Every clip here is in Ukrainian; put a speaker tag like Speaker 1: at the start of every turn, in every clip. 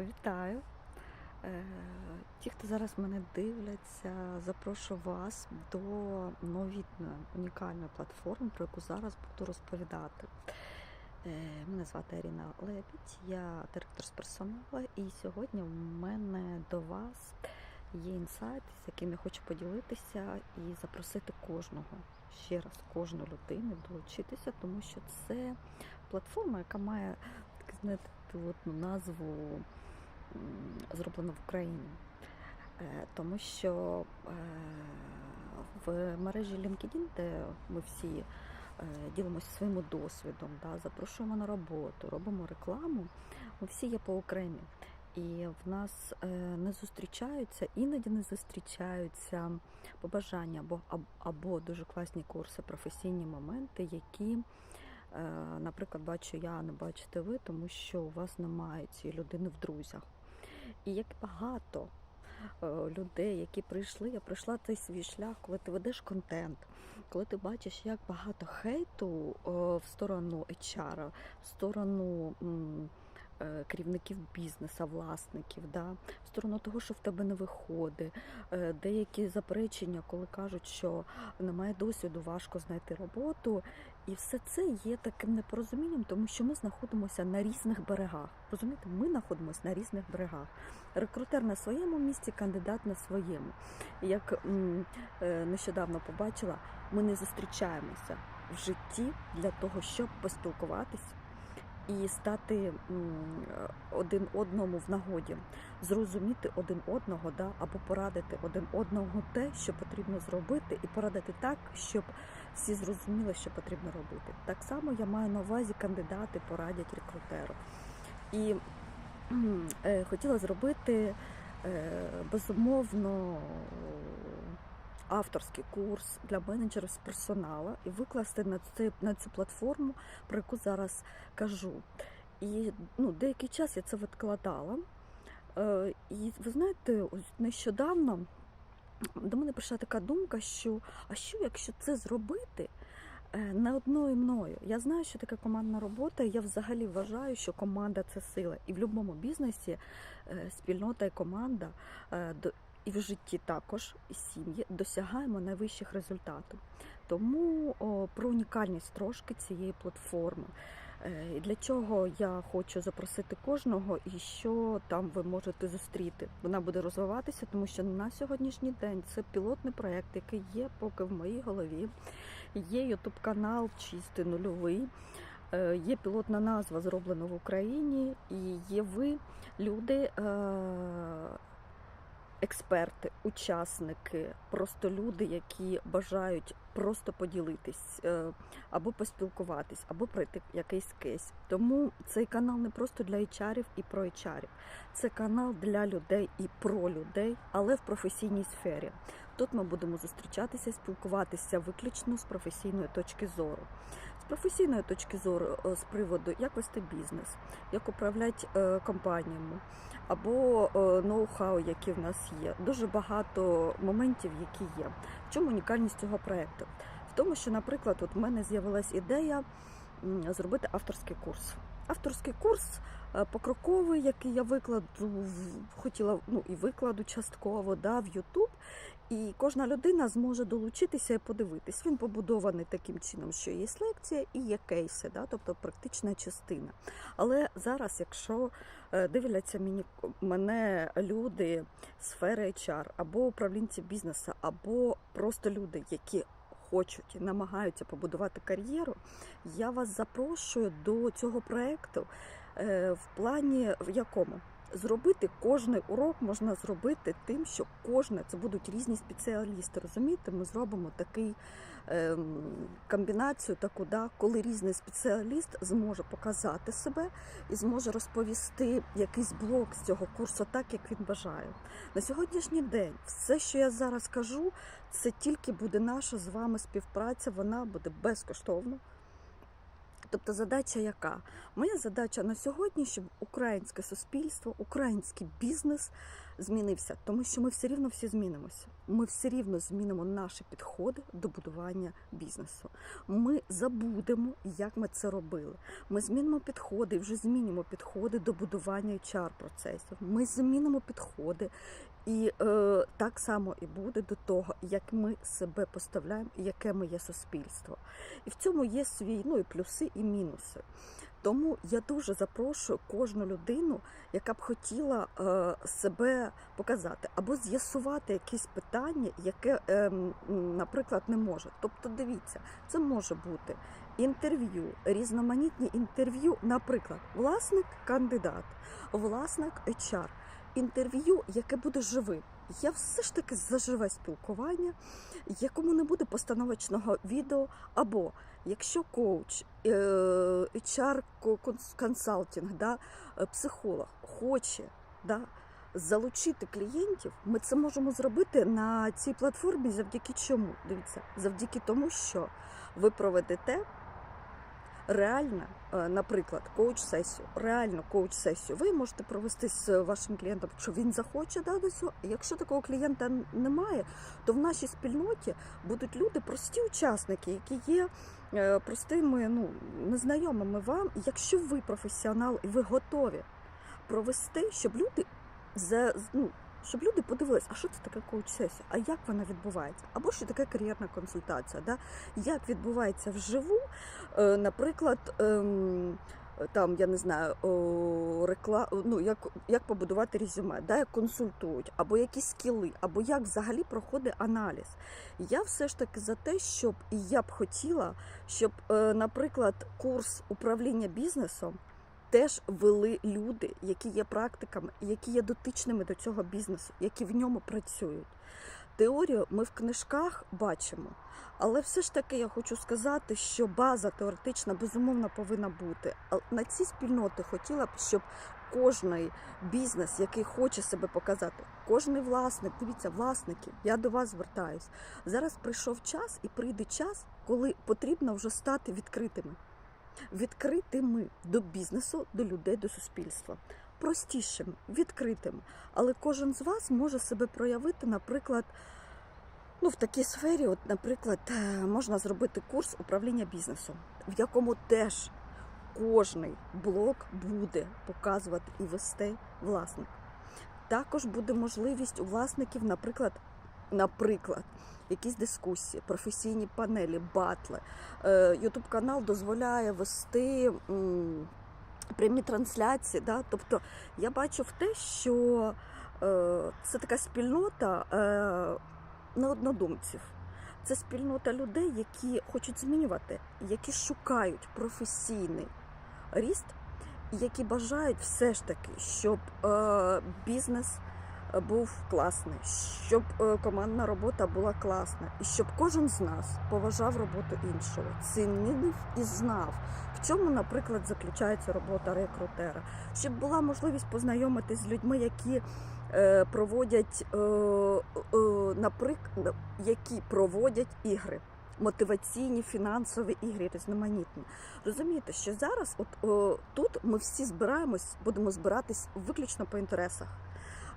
Speaker 1: Вітаю! Е, Ті, хто зараз мене дивляться, запрошую вас до новітної унікальної платформи, про яку зараз буду розповідати. Е, Мене звати Аріна Лебідь, я директор з персоналу, і сьогодні в мене до вас є інсайт, з яким я хочу поділитися і запросити кожного, ще раз, кожну людину долучитися, тому що це платформа, яка має так знаєте, от назву зроблено в Україні. Е, Тому що е, в мережі LinkedIn, де ми всі е, ділимося своїм досвідом, да, запрошуємо на роботу, робимо рекламу, ми всі є по Україні. І в нас не зустрічаються, іноді не зустрічаються побажання або, або дуже класні курси, професійні моменти, які, наприклад, бачу я, не бачите ви, тому що у вас немає цієї людини в друзях. І як багато е, людей, які прийшли, я пройшла цей свій шлях, коли ти ведеш контент, коли ти бачиш, як багато хейту е, в сторону HR, в сторону. Е, Керівників бізнесу, власників, да, в сторону того, що в тебе не виходить, Е, деякі заперечення, коли кажуть, що немає досвіду, важко знайти роботу. І все це є таким непорозумінням, тому що ми знаходимося на різних берегах. Розумієте, ми знаходимося на різних берегах. Рекрутер на своєму місці, кандидат на своєму. Як е, нещодавно побачила, ми не зустрічаємося в житті для того, щоб поспілкуватись і стати один одному в нагоді, зрозуміти один одного, да, або порадити один одного те, що потрібно зробити, і порадити так, щоб всі зрозуміли, що потрібно робити. Так само я маю на увазі кандидати порадять рекрутеру. І е, хотіла зробити е, безумовно авторський курс для менеджерів з персоналу і викласти на цю, на цю платформу, про яку зараз кажу. І ну, деякий час я це відкладала. Е, І ви знаєте, нещодавно до мене прийшла така думка, що а що, якщо це зробити е, не одною мною? Я знаю, що таке командна робота. і Я взагалі вважаю, що команда це сила. І в будь-якому бізнесі е, спільнота і команда і в житті також і сім'ї досягаємо найвищих результатів. Тому о, про унікальність трошки цієї платформи. Е, і Для чого я хочу запросити кожного і що там ви можете зустріти. Вона буде розвиватися, тому що на сьогоднішній день це пілотний проєкт, який є поки в моїй голові. Є ютуб канал чистий нульовий. Е, Є пілотна назва зроблена в Україні, і є ви, люди, е, експерти, учасники, просто люди, які бажають просто поділитись е, або поспілкуватись, або пройти якийсь кейс. Тому цей канал не просто для HR і про HR. Це канал для людей і про людей, але в професійній сфері. Тут ми будемо зустрічатися, спілкуватися виключно з професійної точки зору. Професійної точки зору е, з приводу, як вести бізнес, як управляти е, компаніями, або е, ноу-хау, які в нас є. Дуже багато моментів, які є. В чому унікальність цього проекту? В тому, що, наприклад, от в мене з'явилась ідея зробити авторський курс. Авторський курс е, покроковий, який я викладу хотіла, ну і викладу частково да, в YouTube. І кожна людина зможе долучитися і подивитись. Він побудований таким чином, що є лекція і є кейси, да, тобто практична частина. Але зараз, якщо е, дивляться мені мене люди сфери HR, або управлінці бізнесу, або просто люди, які хочуть і намагаються побудувати кар'єру, я вас запрошую до цього проекту е, в плані в якому. Зробити кожний урок можна зробити тим, що кожне це будуть різні спеціалісти. Розумієте, ми зробимо такий ем, комбінацію, таку, да, коли різний спеціаліст зможе показати себе і зможе розповісти якийсь блок з цього курсу так, як він бажає. На сьогоднішній день все, що я зараз кажу, це тільки буде наша з вами співпраця, вона буде безкоштовно. Тобто задача яка? Моя задача на сьогодні, щоб українське суспільство, український бізнес змінився? Тому що ми все рівно всі змінимося. Ми все рівно змінимо наші підходи до будування бізнесу. Ми забудемо, як ми це робили. Ми змінимо підходи, і вже змінимо підходи до будування HR процесів. Ми змінимо підходи. І е, так само і буде до того, як ми себе поставляємо, яке ми є суспільство. І в цьому є свої ну, і плюси, і мінуси. Тому я дуже запрошую кожну людину, яка б хотіла е, себе показати або з'ясувати якесь питання, яке, е, наприклад, не може. Тобто, дивіться, це може бути інтерв'ю, різноманітні інтерв'ю, наприклад, власник кандидат, власник HR, інтерв'ю, яке буде живим. Я все ж таки за живе спілкування, якому не буде постановочного відео, або якщо коуч, е, HR консалтинг, да, е, психолог хоче да, залучити клієнтів, ми це можемо зробити на цій платформі завдяки чому? Дивіться, завдяки тому, що ви проведете реально, е, наприклад, коуч-сесію, реально коуч-сесію. Ви можете провести з вашим клієнтом, якщо він захоче да, до цього. Якщо такого клієнта немає, то в нашій спільноті будуть люди, прості учасники, які є простими, ну незнайомими вам. Якщо ви професіонал і ви готові провести, щоб люди за ну. Щоб люди подивилися, а що це таке коуч-сесія, а як вона відбувається, або що таке кар'єрна консультація, да? як відбувається вживу, е, наприклад, ем, там я не знаю, рекла... ну, як, як побудувати резюме, да, як консультують, або які скіли, або як взагалі проходить аналіз. Я все ж таки за те, щоб і я б хотіла, щоб, е, наприклад, курс управління бізнесом теж вели люди, які є практиками, які є дотичними до цього бізнесу, які в ньому працюють. Теорію ми в книжках бачимо, але все ж таки я хочу сказати, що база теоретична безумовно повинна бути. На ці спільноти хотіла б, щоб кожний бізнес, який хоче себе показати, кожний власник, дивіться, власники, я до вас звертаюсь. Зараз прийшов час і прийде час, коли потрібно вже стати відкритими. Відкритими до бізнесу, до людей, до суспільства. Простішим, відкритим. Але кожен з вас може себе проявити, наприклад, ну, в такій сфері, от, наприклад, е, можна зробити курс управління бізнесом, в якому теж кожний блок буде показувати і вести власник. Також буде можливість у власників, наприклад, наприклад, якісь дискусії, професійні панелі, батли. Ютуб канал дозволяє вести прямі трансляції. Да? Тобто я бачу в те, що е, це така спільнота е, неоднодумців. Це спільнота людей, які хочуть змінювати, які шукають професійний ріст, які бажають все ж таки, щоб е, бізнес був класний, щоб е, командна робота була класна, і щоб кожен з нас поважав роботу іншого, цінив і знав, в чому, наприклад, заключається робота рекрутера, щоб була можливість познайомитись з людьми, які е, проводять, е, наприклад, які проводять ігри. Мотиваційні фінансові ігри різноманітні. Розумієте, що зараз, от о, тут ми всі збираємось, будемо збиратись виключно по інтересах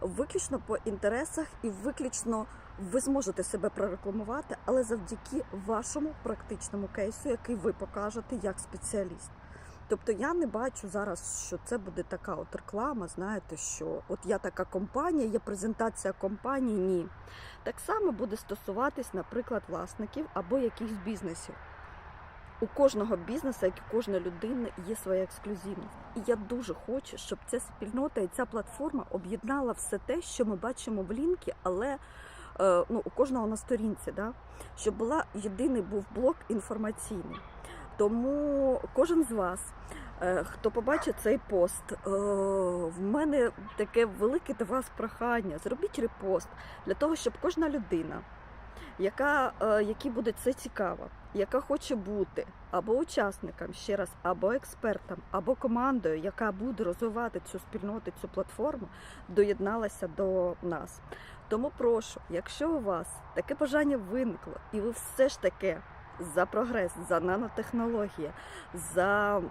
Speaker 1: виключно по інтересах і виключно ви зможете себе прорекламувати, але завдяки вашому практичному кейсу, який ви покажете як спеціаліст. Тобто я не бачу зараз, що це буде така от реклама. Знаєте, що от я така компанія, є презентація компанії. Ні. Так само буде стосуватись, наприклад, власників або якихось бізнесів. У кожного бізнесу, як і кожної людини, є своя ексклюзивність. І я дуже хочу, щоб ця спільнота і ця платформа об'єднала все те, що ми бачимо в лінкі, але е, ну, у кожного на сторінці, да? щоб була єдиний був блок інформаційний. Тому кожен з вас, е, хто побачить цей пост, е, в мене таке велике до вас прохання. Зробіть репост для того, щоб кожна людина яка, е, які буде це цікаво, яка хоче бути або учасником ще раз, або експертом, або командою, яка буде розвивати цю спільноту, цю платформу, доєдналася до нас. Тому прошу, якщо у вас таке бажання виникло, і ви все ж таки за прогрес, за нанотехнології, за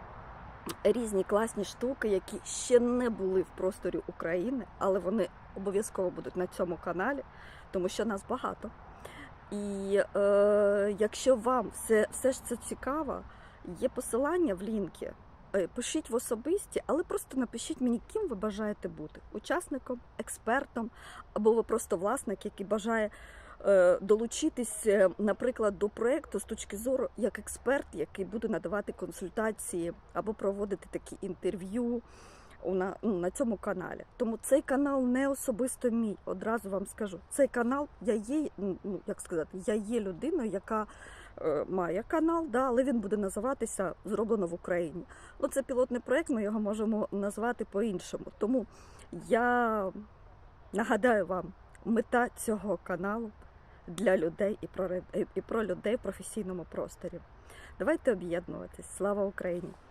Speaker 1: різні класні штуки, які ще не були в просторі України, але вони обов'язково будуть на цьому каналі, тому що нас багато. І е, якщо вам все, все ж це цікаво, є посилання в лінки. Е, Пишіть в особисті, але просто напишіть мені, ким ви бажаєте бути: учасником, експертом, або ви просто власник, який бажає е, долучитись, е, наприклад, до проекту з точки зору як експерт, який буде надавати консультації або проводити такі інтерв'ю на, ну, на цьому каналі. Тому цей канал не особисто мій. Одразу вам скажу. Цей канал я є, ну як сказати, я є людиною, яка е, має канал, да, але він буде називатися Зроблено в Україні. Ну, це пілотний проект, ми його можемо назвати по-іншому. Тому я нагадаю вам, мета цього каналу для людей і про, і про людей в професійному просторі. Давайте об'єднуватись. Слава Україні!